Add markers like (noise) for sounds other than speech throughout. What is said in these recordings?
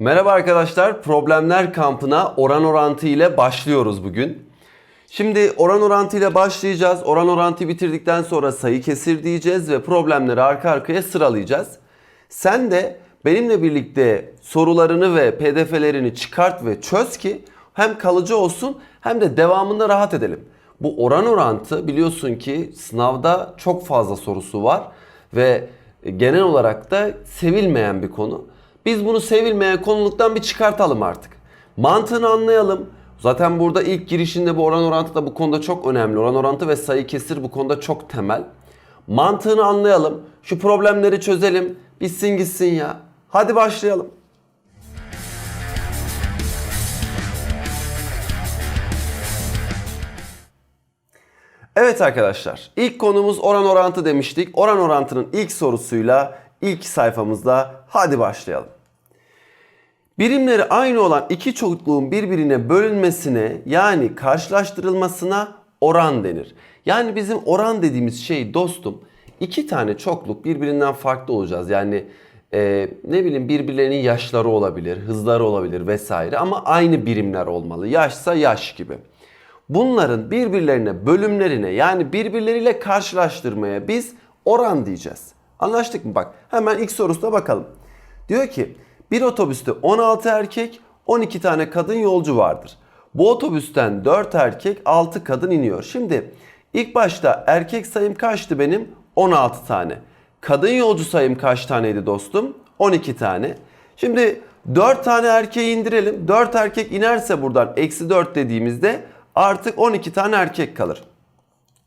Merhaba arkadaşlar, Problemler Kampı'na oran orantı ile başlıyoruz bugün. Şimdi oran orantı ile başlayacağız. Oran orantıyı bitirdikten sonra sayı kesir diyeceğiz ve problemleri arka arkaya sıralayacağız. Sen de benimle birlikte sorularını ve pdf'lerini çıkart ve çöz ki hem kalıcı olsun hem de devamında rahat edelim. Bu oran orantı biliyorsun ki sınavda çok fazla sorusu var ve genel olarak da sevilmeyen bir konu. Biz bunu sevilmeyen konuluktan bir çıkartalım artık. Mantığını anlayalım. Zaten burada ilk girişinde bu oran orantı da bu konuda çok önemli. Oran orantı ve sayı kesir bu konuda çok temel. Mantığını anlayalım. Şu problemleri çözelim. Bitsin gitsin ya. Hadi başlayalım. Evet arkadaşlar, ilk konumuz oran orantı demiştik. Oran orantının ilk sorusuyla ilk sayfamızda hadi başlayalım. Birimleri aynı olan iki çokluğun birbirine bölünmesine yani karşılaştırılmasına oran denir. Yani bizim oran dediğimiz şey dostum iki tane çokluk birbirinden farklı olacağız. Yani e, ne bileyim birbirlerinin yaşları olabilir, hızları olabilir vesaire ama aynı birimler olmalı. Yaşsa yaş gibi. Bunların birbirlerine bölümlerine yani birbirleriyle karşılaştırmaya biz oran diyeceğiz. Anlaştık mı? Bak hemen ilk sorusuna bakalım. Diyor ki bir otobüste 16 erkek 12 tane kadın yolcu vardır. Bu otobüsten 4 erkek 6 kadın iniyor. Şimdi ilk başta erkek sayım kaçtı benim? 16 tane. Kadın yolcu sayım kaç taneydi dostum? 12 tane. Şimdi 4 tane erkeği indirelim. 4 erkek inerse buradan eksi 4 dediğimizde artık 12 tane erkek kalır.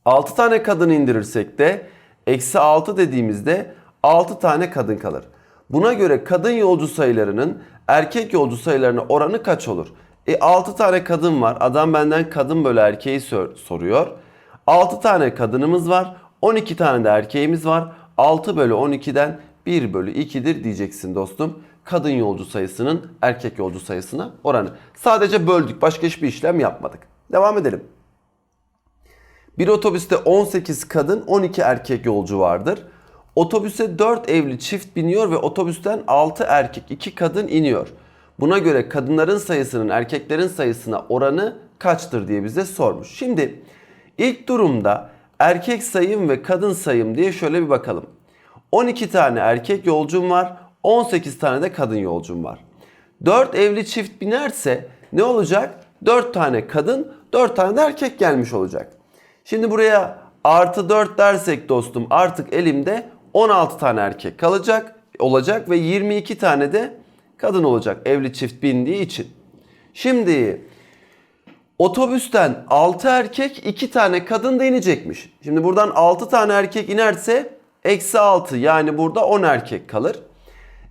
6 tane kadın indirirsek de eksi 6 dediğimizde 6 tane kadın kalır. Buna göre kadın yolcu sayılarının erkek yolcu sayılarına oranı kaç olur? E 6 tane kadın var. Adam benden kadın bölü erkeği sor- soruyor. 6 tane kadınımız var. 12 tane de erkeğimiz var. 6 bölü 12'den 1 bölü 2'dir diyeceksin dostum. Kadın yolcu sayısının erkek yolcu sayısına oranı. Sadece böldük. Başka hiçbir işlem yapmadık. Devam edelim. Bir otobüste 18 kadın 12 erkek yolcu vardır. Otobüse 4 evli çift biniyor ve otobüsten 6 erkek 2 kadın iniyor. Buna göre kadınların sayısının erkeklerin sayısına oranı kaçtır diye bize sormuş. Şimdi ilk durumda erkek sayım ve kadın sayım diye şöyle bir bakalım. 12 tane erkek yolcum var, 18 tane de kadın yolcum var. 4 evli çift binerse ne olacak? 4 tane kadın, 4 tane de erkek gelmiş olacak. Şimdi buraya artı 4 dersek dostum artık elimde 16 tane erkek kalacak olacak ve 22 tane de kadın olacak evli çift bindiği için. Şimdi otobüsten 6 erkek 2 tane kadın da inecekmiş. Şimdi buradan 6 tane erkek inerse eksi 6 yani burada 10 erkek kalır.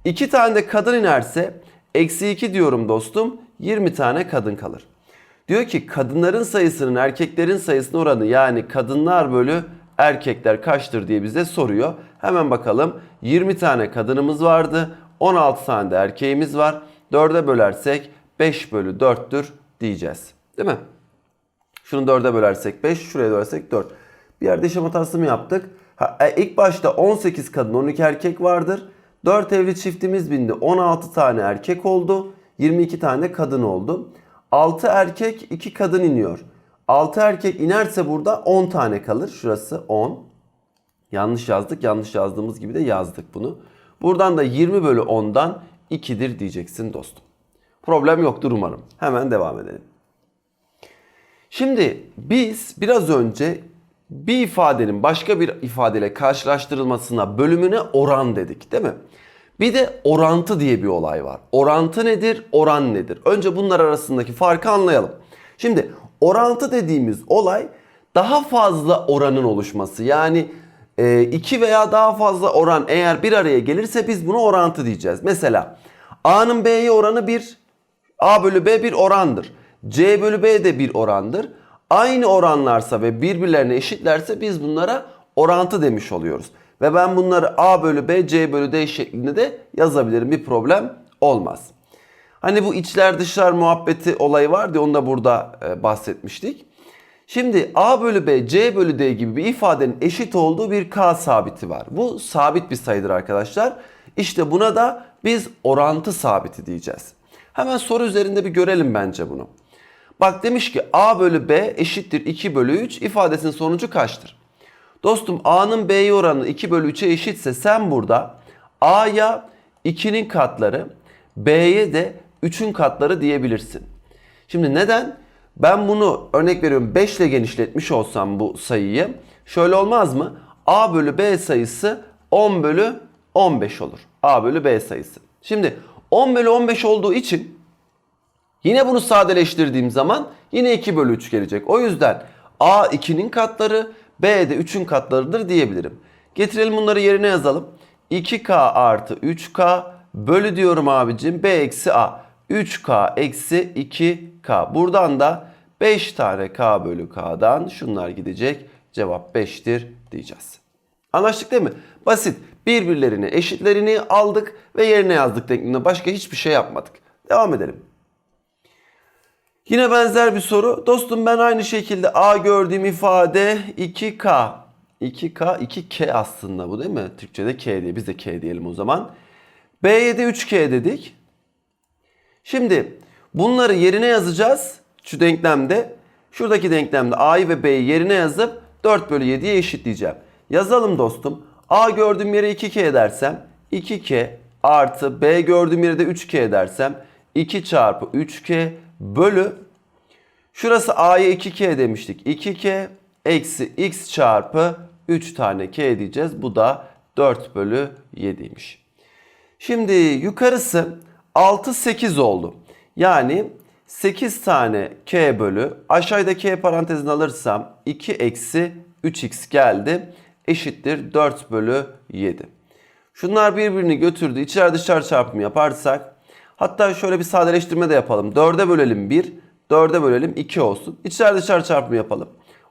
2 tane de kadın inerse eksi 2 diyorum dostum 20 tane kadın kalır. Diyor ki kadınların sayısının erkeklerin sayısına oranı yani kadınlar bölü erkekler kaçtır diye bize soruyor. Hemen bakalım 20 tane kadınımız vardı 16 tane de erkeğimiz var. 4'e bölersek 5 bölü 4'tür diyeceğiz. Değil mi? Şunu 4'e bölersek 5, şuraya bölersek 4. Bir yerde işlem hatası mı yaptık? Ha, e, ilk başta 18 kadın 12 erkek vardır. 4 evli çiftimiz bindi. 16 tane erkek oldu. 22 tane kadın oldu. 6 erkek 2 kadın iniyor. 6 erkek inerse burada 10 tane kalır. Şurası 10. Yanlış yazdık. Yanlış yazdığımız gibi de yazdık bunu. Buradan da 20 bölü 10'dan 2'dir diyeceksin dostum. Problem yoktur umarım. Hemen devam edelim. Şimdi biz biraz önce bir ifadenin başka bir ifadeyle karşılaştırılmasına bölümüne oran dedik değil mi? Bir de orantı diye bir olay var. Orantı nedir? Oran nedir? Önce bunlar arasındaki farkı anlayalım. Şimdi orantı dediğimiz olay daha fazla oranın oluşması. Yani e, iki veya daha fazla oran eğer bir araya gelirse biz buna orantı diyeceğiz. Mesela A'nın B'ye oranı 1, A bölü B bir orandır. C bölü B de bir orandır. Aynı oranlarsa ve birbirlerine eşitlerse biz bunlara orantı demiş oluyoruz. Ve ben bunları A bölü B, C bölü D şeklinde de yazabilirim. Bir problem olmaz. Hani bu içler dışlar muhabbeti olayı vardı onu da burada e, bahsetmiştik. Şimdi A bölü B, C bölü D gibi bir ifadenin eşit olduğu bir K sabiti var. Bu sabit bir sayıdır arkadaşlar. İşte buna da Biz orantı sabiti diyeceğiz. Hemen soru üzerinde bir görelim bence bunu. Bak demiş ki a bölü b eşittir 2 bölü 3 ifadesinin sonucu kaçtır? Dostum a'nın b'ye oranı 2 bölü 3'e eşitse sen burada a'ya 2'nin katları b'ye de 3'ün katları diyebilirsin. Şimdi neden? Ben bunu örnek veriyorum 5 ile genişletmiş olsam bu sayıyı şöyle olmaz mı? a bölü b sayısı 10 bölü 15 olur. a bölü b sayısı. Şimdi 10 bölü 15 olduğu için Yine bunu sadeleştirdiğim zaman yine 2 bölü 3 gelecek. O yüzden A 2'nin katları B de 3'ün katlarıdır diyebilirim. Getirelim bunları yerine yazalım. 2K artı 3K bölü diyorum abicim B eksi A. 3K eksi 2K. Buradan da 5 tane K bölü K'dan şunlar gidecek. Cevap 5'tir diyeceğiz. Anlaştık değil mi? Basit. Birbirlerini eşitlerini aldık ve yerine yazdık denklinde. Başka hiçbir şey yapmadık. Devam edelim. Yine benzer bir soru. Dostum ben aynı şekilde A gördüğüm ifade 2K. 2K, 2K aslında bu değil mi? Türkçe'de K diye. Biz de K diyelim o zaman. B'ye de 3K dedik. Şimdi bunları yerine yazacağız. Şu denklemde. Şuradaki denklemde A'yı ve B'yi yerine yazıp 4 bölü 7'ye eşitleyeceğim. Yazalım dostum. A gördüğüm yere 2K dersem 2K artı B gördüğüm yere de 3K dersem 2 çarpı 3K bölü şurası A'ya 2K demiştik. 2K eksi X çarpı 3 tane K diyeceğiz. Bu da 4 bölü 7'ymiş. Şimdi yukarısı 6 8 oldu. Yani 8 tane K bölü aşağıda K parantezini alırsam 2 eksi 3X geldi. Eşittir 4 bölü 7. Şunlar birbirini götürdü. İçer dışarı çarpımı yaparsak Hatta şöyle bir sadeleştirme de yapalım. 4'e bölelim 1, 4'e bölelim 2 olsun. İçler dışarı çarpımı yapalım.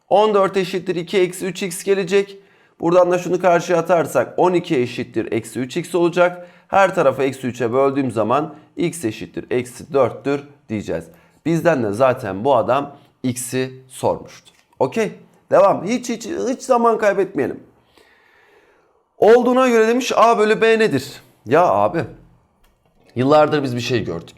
14 eşittir 2 eksi 3x gelecek. Buradan da şunu karşıya atarsak 12 eşittir eksi 3x olacak. Her tarafı eksi 3'e böldüğüm zaman x eşittir eksi 4'tür diyeceğiz. Bizden de zaten bu adam x'i sormuştur. Okey. Devam. Hiç hiç hiç zaman kaybetmeyelim. Olduğuna göre demiş a bölü b nedir? Ya abi Yıllardır biz bir şey gördük.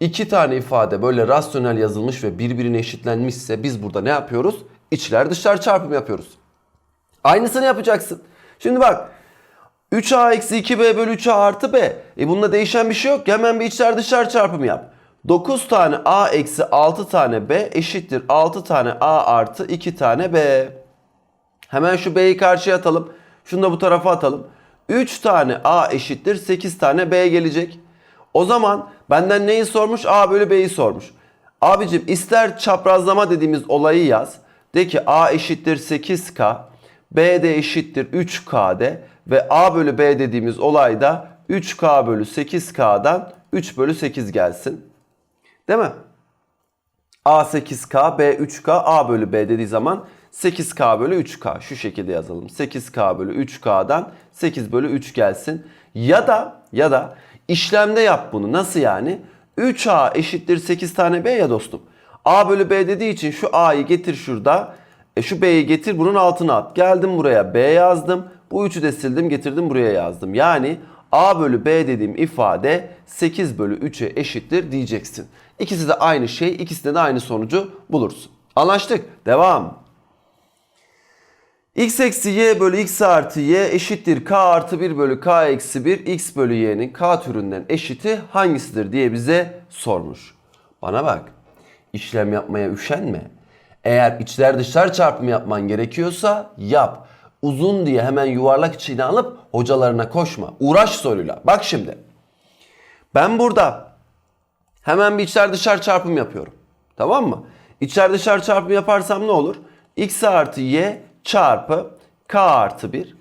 İki tane ifade böyle rasyonel yazılmış ve birbirine eşitlenmişse biz burada ne yapıyoruz? İçler dışlar çarpımı yapıyoruz. Aynısını yapacaksın. Şimdi bak 3a eksi 2b bölü 3a artı b. E bunda değişen bir şey yok. Hemen bir içler dışlar çarpımı yap. 9 tane a eksi 6 tane b eşittir 6 tane a artı 2 tane b. Hemen şu b'yi karşıya atalım. Şunu da bu tarafa atalım. 3 tane a eşittir 8 tane b gelecek. O zaman benden neyi sormuş? A bölü B'yi sormuş. Abicim ister çaprazlama dediğimiz olayı yaz. De ki A eşittir 8K, B de eşittir 3K de ve A bölü B dediğimiz olayda 3K bölü 8K'dan 3 bölü 8 gelsin. Değil mi? A 8K, B 3K, A bölü B dediği zaman 8K bölü 3K. Şu şekilde yazalım. 8K bölü 3K'dan 8 bölü 3 gelsin. Ya da ya da İşlemde yap bunu. Nasıl yani? 3A eşittir 8 tane B ya dostum. A bölü B dediği için şu A'yı getir şurada. E şu B'yi getir bunun altına at. Geldim buraya B yazdım. Bu 3'ü de sildim getirdim buraya yazdım. Yani A bölü B dediğim ifade 8 bölü 3'e eşittir diyeceksin. İkisi de aynı şey. ikisinde de aynı sonucu bulursun. Anlaştık. Devam x eksi y bölü x artı y eşittir k artı 1 bölü k eksi 1 x bölü y'nin k türünden eşiti hangisidir diye bize sormuş. Bana bak işlem yapmaya üşenme. Eğer içler dışlar çarpımı yapman gerekiyorsa yap. Uzun diye hemen yuvarlak içine alıp hocalarına koşma. Uğraş soruyla. Bak şimdi. Ben burada hemen bir içler dışlar çarpım yapıyorum. Tamam mı? İçler dışlar çarpımı yaparsam ne olur? x artı y çarpı k artı 1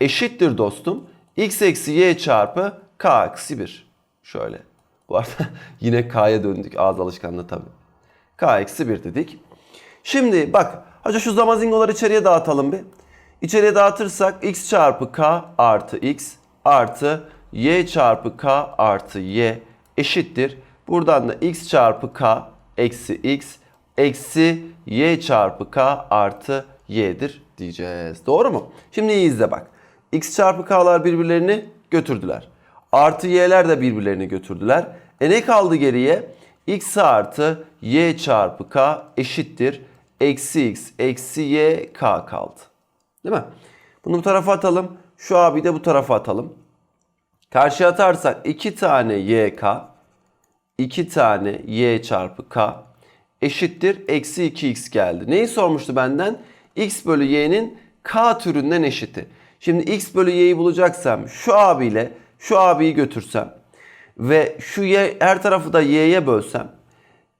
eşittir dostum. x eksi y çarpı k eksi 1. Şöyle. Bu arada (laughs) yine k'ya döndük ağız alışkanlığı tabi. k eksi 1 dedik. Şimdi bak hacı şu zamazingoları içeriye dağıtalım bir. İçeriye dağıtırsak x çarpı k artı x artı y çarpı k artı y eşittir. Buradan da x çarpı k eksi x eksi y çarpı k artı y'dir diyeceğiz. Doğru mu? Şimdi iyi izle bak. x çarpı k'lar birbirlerini götürdüler. Artı y'ler de birbirlerini götürdüler. E ne kaldı geriye? x artı y çarpı k eşittir. Eksi x eksi y k kaldı. Değil mi? Bunu bu tarafa atalım. Şu abi de bu tarafa atalım. Karşıya atarsak 2 tane yk 2 tane y çarpı k eşittir. Eksi 2x geldi. Neyi sormuştu benden? X bölü y'nin k türünden eşiti. Şimdi x bölü y'yi bulacaksam şu abiyle şu abiyi götürsem ve şu y her tarafı da y'ye bölsem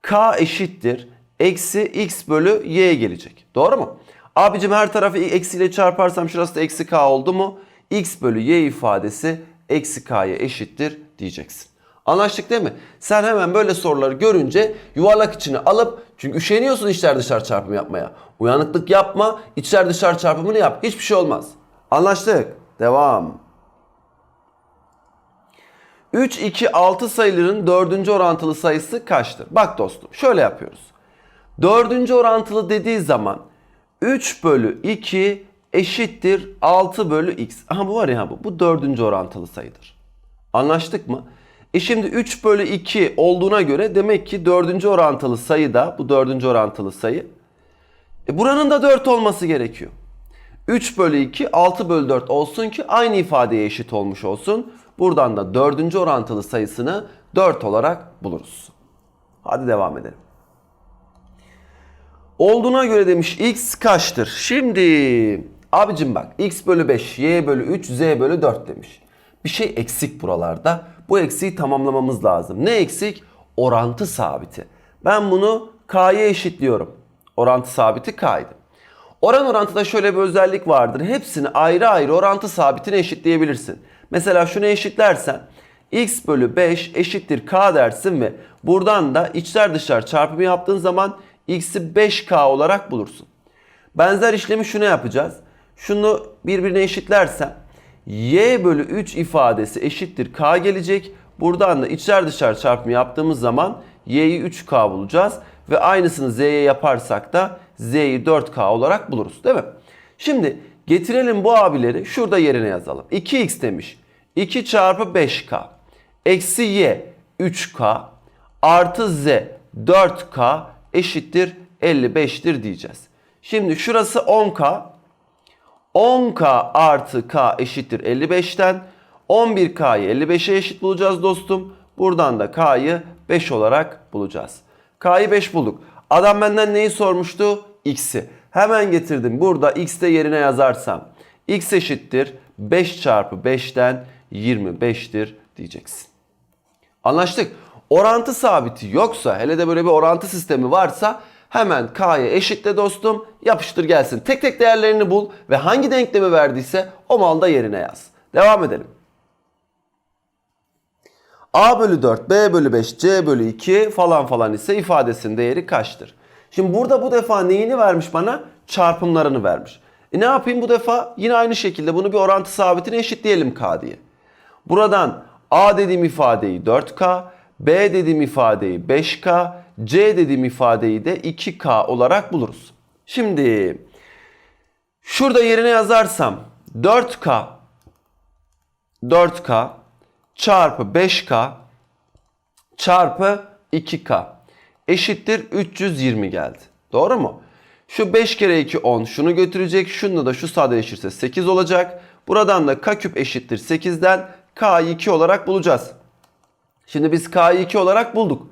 k eşittir. Eksi x bölü y gelecek. Doğru mu? Abicim her tarafı eksiyle çarparsam şurası da eksi k oldu mu? x bölü y ifadesi eksi k'ya eşittir diyeceksin. Anlaştık değil mi? Sen hemen böyle soruları görünce yuvarlak içine alıp çünkü üşeniyorsun içler dışarı çarpımı yapmaya. Uyanıklık yapma, içler dışarı çarpımını yap. Hiçbir şey olmaz. Anlaştık. Devam. 3, 2, 6 sayıların dördüncü orantılı sayısı kaçtır? Bak dostum şöyle yapıyoruz. Dördüncü orantılı dediği zaman 3 bölü 2 eşittir 6 bölü x. Aha bu var ya bu. Bu dördüncü orantılı sayıdır. Anlaştık mı? E şimdi 3 bölü 2 olduğuna göre demek ki dördüncü orantılı sayı da bu dördüncü orantılı sayı. E buranın da 4 olması gerekiyor. 3 bölü 2 6 bölü 4 olsun ki aynı ifadeye eşit olmuş olsun. Buradan da dördüncü orantılı sayısını 4 olarak buluruz. Hadi devam edelim. Olduğuna göre demiş x kaçtır? Şimdi abicim bak x bölü 5, y bölü 3, z bölü 4 demiş. Bir şey eksik buralarda. Bu eksiği tamamlamamız lazım. Ne eksik? Orantı sabiti. Ben bunu k'ya eşitliyorum. Orantı sabiti k'ydı. Oran orantıda şöyle bir özellik vardır. Hepsini ayrı ayrı orantı sabitine eşitleyebilirsin. Mesela şunu eşitlersen x bölü 5 eşittir k dersin ve buradan da içler dışlar çarpımı yaptığın zaman x'i 5k olarak bulursun. Benzer işlemi şuna yapacağız. Şunu birbirine eşitlersen y bölü 3 ifadesi eşittir k gelecek. Buradan da içler dışlar çarpımı yaptığımız zaman y'yi 3k bulacağız. Ve aynısını z'ye yaparsak da z'yi 4k olarak buluruz değil mi? Şimdi getirelim bu abileri şurada yerine yazalım. 2x demiş. 2 çarpı 5k eksi y 3k artı z 4k eşittir 55'tir diyeceğiz. Şimdi şurası 10k 10k artı k eşittir 55'ten 11k'yı 55'e eşit bulacağız dostum. Buradan da k'yı 5 olarak bulacağız. K'yı 5 bulduk. Adam benden neyi sormuştu? X'i. Hemen getirdim. Burada x de yerine yazarsam x eşittir 5 çarpı 5'ten 25'tir diyeceksin. Anlaştık. Orantı sabiti yoksa hele de böyle bir orantı sistemi varsa hemen k'ya eşitle dostum yapıştır gelsin. Tek tek değerlerini bul ve hangi denklemi verdiyse o malda yerine yaz. Devam edelim. A bölü 4, B bölü 5, C bölü 2 falan falan ise ifadesinin değeri kaçtır? Şimdi burada bu defa neyini vermiş bana? Çarpımlarını vermiş. E ne yapayım bu defa? Yine aynı şekilde bunu bir orantı sabitine eşitleyelim K diye. Buradan A dediğim ifadeyi 4K, B dediğim ifadeyi 5K, C dediğim ifadeyi de 2K olarak buluruz. Şimdi şurada yerine yazarsam 4K 4K çarpı 5K çarpı 2K eşittir 320 geldi. Doğru mu? Şu 5 kere 2 10 şunu götürecek. Şunu da şu sadeleşirse 8 olacak. Buradan da k küp eşittir 8'den k'yı 2 olarak bulacağız. Şimdi biz k'yı 2 olarak bulduk.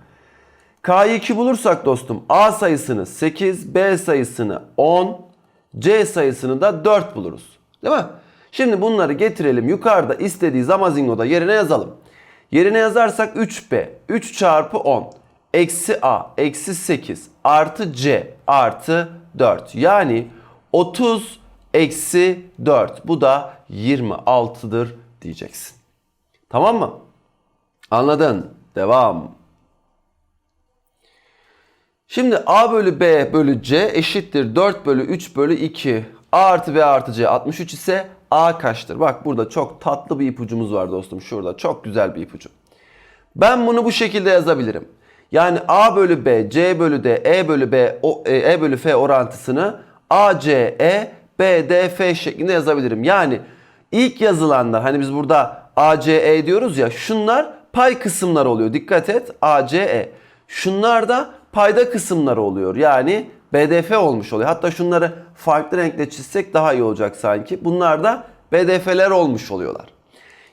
K'yı 2 bulursak dostum A sayısını 8, B sayısını 10, C sayısını da 4 buluruz. Değil mi? Şimdi bunları getirelim. Yukarıda istediği zamazingoda yerine yazalım. Yerine yazarsak 3B, 3 çarpı 10, eksi A, eksi 8, artı C, artı 4. Yani 30 eksi 4. Bu da 26'dır diyeceksin. Tamam mı? Anladın. Devam. Şimdi A bölü B bölü C eşittir 4 bölü 3 bölü 2. A artı B artı C 63 ise A kaçtır? Bak burada çok tatlı bir ipucumuz var dostum. Şurada çok güzel bir ipucu. Ben bunu bu şekilde yazabilirim. Yani A bölü B, C bölü D, E bölü B, o, e, e bölü F orantısını A, C, E, B, D, F şeklinde yazabilirim. Yani ilk yazılanlar hani biz burada ACE diyoruz ya şunlar pay kısımları oluyor. Dikkat et ACE. Şunlar da payda kısımları oluyor. Yani BDF olmuş oluyor. Hatta şunları farklı renkle çizsek daha iyi olacak sanki. Bunlar da BDF'ler olmuş oluyorlar.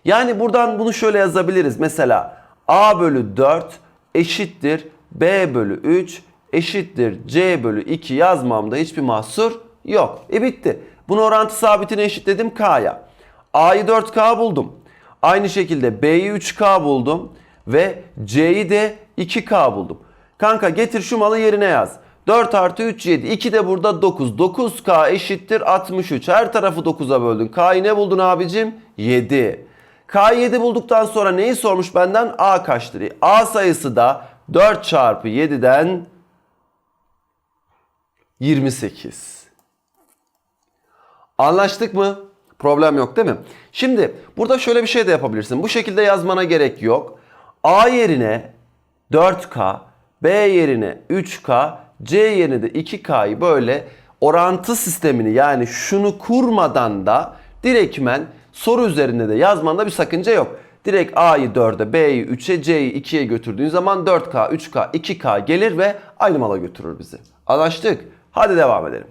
Yani buradan bunu şöyle yazabiliriz. Mesela A bölü 4 eşittir B bölü 3 eşittir C bölü 2 yazmamda hiçbir mahsur yok. E bitti. Bunu orantı sabitine eşitledim K'ya. A'yı 4K buldum. Aynı şekilde B'yi 3K buldum. Ve C'yi de 2K buldum. Kanka getir şu malı yerine yaz. 4 artı 3 7. 2 de burada 9. 9K eşittir 63. Her tarafı 9'a böldün. K'yı ne buldun abicim? 7. K'yı 7 bulduktan sonra neyi sormuş benden? A kaçtır? A sayısı da 4 çarpı 7'den 28. Anlaştık mı? Problem yok değil mi? Şimdi burada şöyle bir şey de yapabilirsin. Bu şekilde yazmana gerek yok. A yerine 4K, B yerine 3K, C yerine de 2K'yı böyle orantı sistemini yani şunu kurmadan da direktmen soru üzerinde de yazmanda bir sakınca yok. Direkt A'yı 4'e, B'yi 3'e, C'yi 2'ye götürdüğün zaman 4K, 3K, 2K gelir ve aynı mala götürür bizi. Anlaştık. Hadi devam edelim.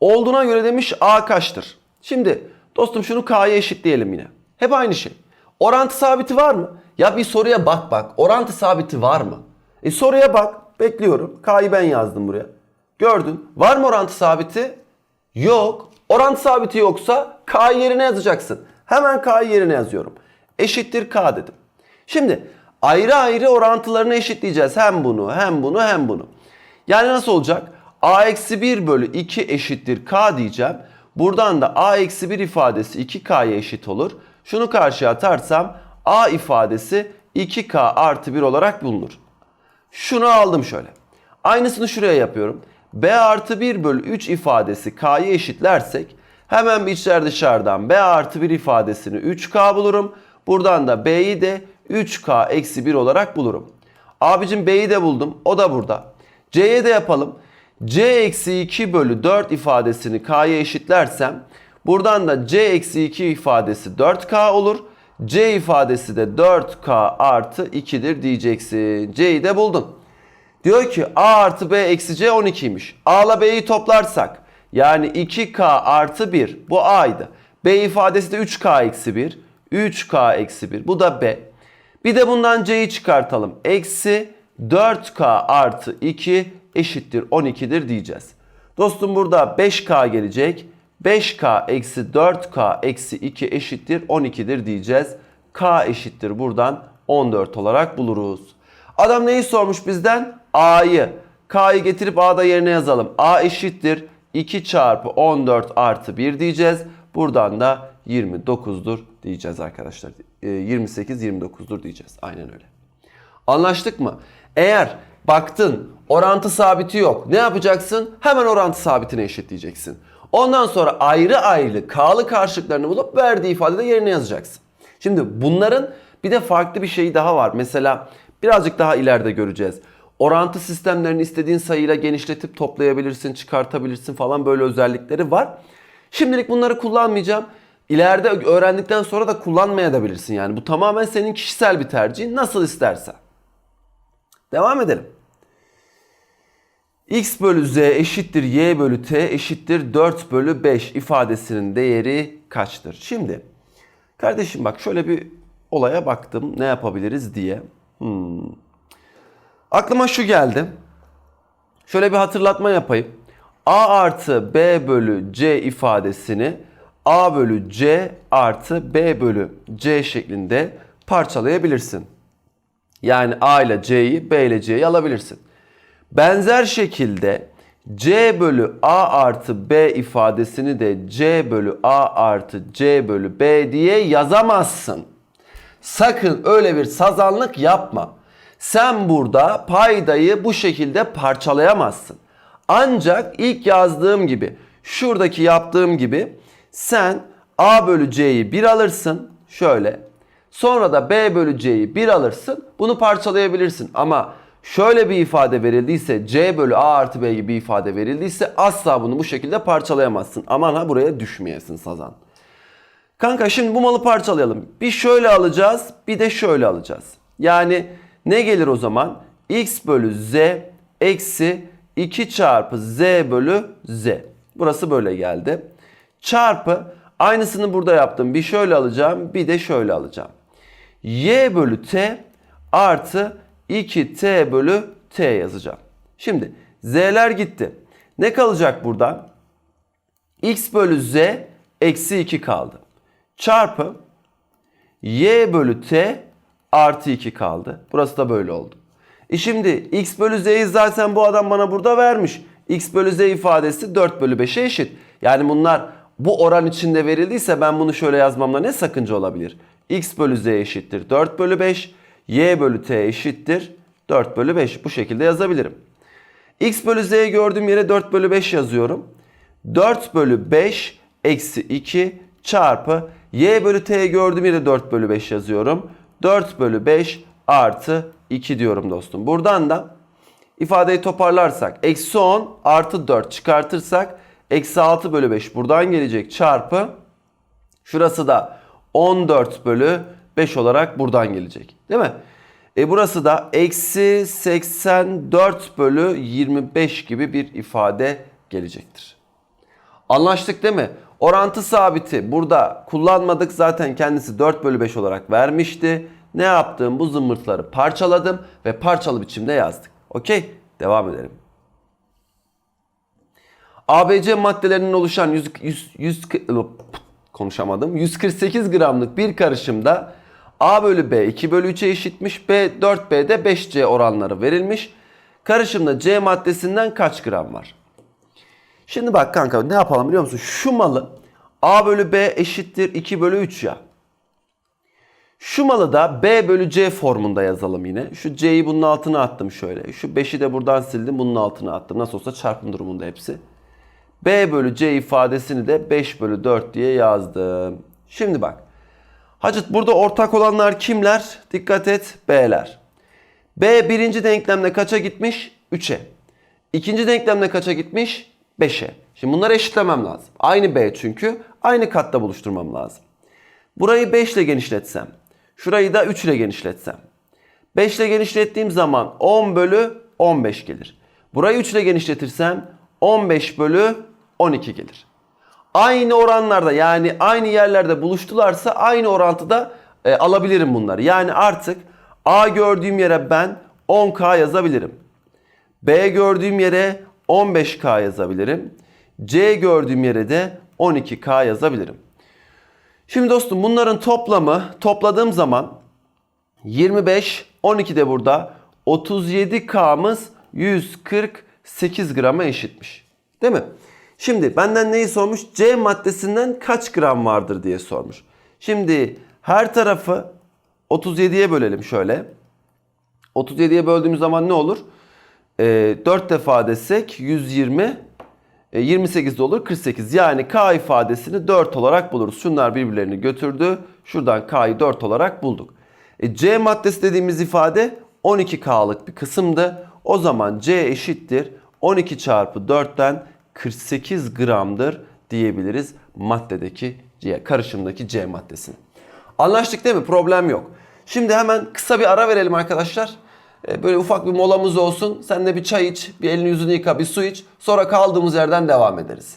Olduğuna göre demiş A kaçtır? Şimdi dostum şunu K'ya eşitleyelim yine. Hep aynı şey. Orantı sabiti var mı? Ya bir soruya bak bak. Orantı sabiti var mı? E soruya bak. Bekliyorum. K'yı ben yazdım buraya. Gördün. Var mı orantı sabiti? Yok. Orantı sabiti yoksa K'yı yerine yazacaksın. Hemen K'yı yerine yazıyorum. Eşittir K dedim. Şimdi ayrı ayrı orantılarını eşitleyeceğiz. Hem bunu hem bunu hem bunu. Yani nasıl olacak? A eksi 1 bölü 2 eşittir K diyeceğim. Buradan da A eksi 1 ifadesi 2K'ya eşit olur. Şunu karşıya atarsam A ifadesi 2K artı 1 olarak bulunur. Şunu aldım şöyle. Aynısını şuraya yapıyorum. B artı 1 bölü 3 ifadesi K'ya eşitlersek hemen bir içler dışarıdan B artı 1 ifadesini 3K bulurum. Buradan da B'yi de 3K eksi 1 olarak bulurum. Abicim B'yi de buldum. O da burada. C'ye de yapalım. C eksi 2 bölü 4 ifadesini K'ya eşitlersem buradan da C eksi 2 ifadesi 4K olur. C ifadesi de 4K artı 2'dir diyeceksin. C'yi de buldun. Diyor ki A artı B eksi C 12'ymiş. A ile B'yi toplarsak yani 2K artı 1 bu A'ydı. B ifadesi de 3K eksi 1. 3K eksi 1 bu da B. Bir de bundan C'yi çıkartalım. Eksi 4K artı 2 eşittir 12'dir diyeceğiz. Dostum burada 5K gelecek. 5K eksi 4K eksi 2 eşittir 12'dir diyeceğiz. K eşittir buradan 14 olarak buluruz. Adam neyi sormuş bizden? A'yı. K'yı getirip A'da yerine yazalım. A eşittir 2 çarpı 14 artı 1 diyeceğiz. Buradan da 29'dur diyeceğiz arkadaşlar. 28 29'dur diyeceğiz. Aynen öyle. Anlaştık mı? Eğer baktın orantı sabiti yok. Ne yapacaksın? Hemen orantı sabitine eşitleyeceksin. Ondan sonra ayrı ayrı K'lı karşılıklarını bulup verdiği ifadede yerine yazacaksın. Şimdi bunların bir de farklı bir şeyi daha var. Mesela birazcık daha ileride göreceğiz. Orantı sistemlerini istediğin sayıyla genişletip toplayabilirsin, çıkartabilirsin falan böyle özellikleri var. Şimdilik bunları kullanmayacağım. İleride öğrendikten sonra da kullanmaya da bilirsin yani. Bu tamamen senin kişisel bir tercihin. Nasıl istersen. Devam edelim. X bölü z eşittir y bölü t eşittir 4 bölü 5 ifadesinin değeri kaçtır? Şimdi kardeşim bak şöyle bir olaya baktım ne yapabiliriz diye. Hmm. Aklıma şu geldi. Şöyle bir hatırlatma yapayım. a artı b bölü c ifadesini a bölü c artı b bölü c şeklinde parçalayabilirsin. Yani A ile C'yi, B ile C'yi alabilirsin. Benzer şekilde C bölü A artı B ifadesini de C bölü A artı C bölü B diye yazamazsın. Sakın öyle bir sazanlık yapma. Sen burada paydayı bu şekilde parçalayamazsın. Ancak ilk yazdığım gibi, şuradaki yaptığım gibi sen A bölü C'yi 1 alırsın. Şöyle Sonra da B bölü C'yi 1 alırsın. Bunu parçalayabilirsin. Ama şöyle bir ifade verildiyse C bölü A artı B gibi bir ifade verildiyse asla bunu bu şekilde parçalayamazsın. Aman ha buraya düşmeyesin sazan. Kanka şimdi bu malı parçalayalım. Bir şöyle alacağız, bir de şöyle alacağız. Yani ne gelir o zaman? x bölü z eksi 2 çarpı z bölü z. Burası böyle geldi. Çarpı aynısını burada yaptım. Bir şöyle alacağım, bir de şöyle alacağım. y bölü t artı 2t bölü t yazacağım. Şimdi z'ler gitti. Ne kalacak buradan? x bölü z eksi 2 kaldı. Çarpı y bölü t artı 2 kaldı. Burası da böyle oldu. E şimdi x bölü z'yi zaten bu adam bana burada vermiş. x bölü z ifadesi 4 bölü 5'e eşit. Yani bunlar bu oran içinde verildiyse ben bunu şöyle yazmamda ne sakınca olabilir? x bölü z eşittir 4 bölü 5. y bölü t eşittir 4 bölü 5. Bu şekilde yazabilirim. x bölü z'yi gördüğüm yere 4 bölü 5 yazıyorum. 4 bölü 5 eksi 2 çarpı y bölü t'yi gördüğüm yere 4 bölü 5 yazıyorum. 4 bölü 5 artı 2 diyorum dostum. Buradan da ifadeyi toparlarsak eksi 10 artı 4 çıkartırsak eksi 6 bölü 5 buradan gelecek çarpı şurası da 14 bölü 5 olarak buradan gelecek. Değil mi? E burası da eksi 84 bölü 25 gibi bir ifade gelecektir. Anlaştık değil mi? Orantı sabiti burada kullanmadık. Zaten kendisi 4 bölü 5 olarak vermişti. Ne yaptım? Bu zımbırtları parçaladım ve parçalı biçimde yazdık. Okey? Devam edelim. ABC maddelerinin oluşan 100, 100, 100 konuşamadım. 148 gramlık bir karışımda A bölü B 2 bölü 3'e eşitmiş. B 4B'de 5C oranları verilmiş. Karışımda C maddesinden kaç gram var? Şimdi bak kanka ne yapalım biliyor musun? Şu malı A bölü B eşittir 2 bölü 3 ya. Şu malı da B bölü C formunda yazalım yine. Şu C'yi bunun altına attım şöyle. Şu 5'i de buradan sildim bunun altına attım. Nasıl olsa çarpım durumunda hepsi. B bölü C ifadesini de 5 bölü 4 diye yazdım. Şimdi bak. Hacıt burada ortak olanlar kimler? Dikkat et B'ler. B birinci denklemde kaça gitmiş? 3'e. İkinci denklemde kaça gitmiş? 5'e. Şimdi bunları eşitlemem lazım. Aynı B çünkü. Aynı katta buluşturmam lazım. Burayı 5 ile genişletsem. Şurayı da 3 ile genişletsem. 5 ile genişlettiğim zaman 10 bölü 15 gelir. Burayı 3 ile genişletirsem 15 bölü 12 gelir. Aynı oranlarda yani aynı yerlerde buluştularsa aynı orantıda e, alabilirim bunları. Yani artık A gördüğüm yere ben 10K yazabilirim. B gördüğüm yere 15K yazabilirim. C gördüğüm yere de 12K yazabilirim. Şimdi dostum bunların toplamı topladığım zaman 25, 12 de burada 37K'mız 148 grama eşitmiş. Değil mi? Şimdi benden neyi sormuş? C maddesinden kaç gram vardır diye sormuş. Şimdi her tarafı 37'ye bölelim şöyle. 37'ye böldüğümüz zaman ne olur? E, 4 defa desek 120, e, 28 de olur 48. Yani K ifadesini 4 olarak buluruz. Şunlar birbirlerini götürdü. Şuradan K'yı 4 olarak bulduk. E, C maddesi dediğimiz ifade 12K'lık bir kısımdı. O zaman C eşittir 12 çarpı 4'ten 48 gramdır diyebiliriz maddedeki C, karışımdaki C maddesini. Anlaştık değil mi? Problem yok. Şimdi hemen kısa bir ara verelim arkadaşlar. Ee, Böyle ufak bir molamız olsun. Sen de bir çay iç, bir elini yüzünü yıka, bir su iç. Sonra kaldığımız yerden devam ederiz.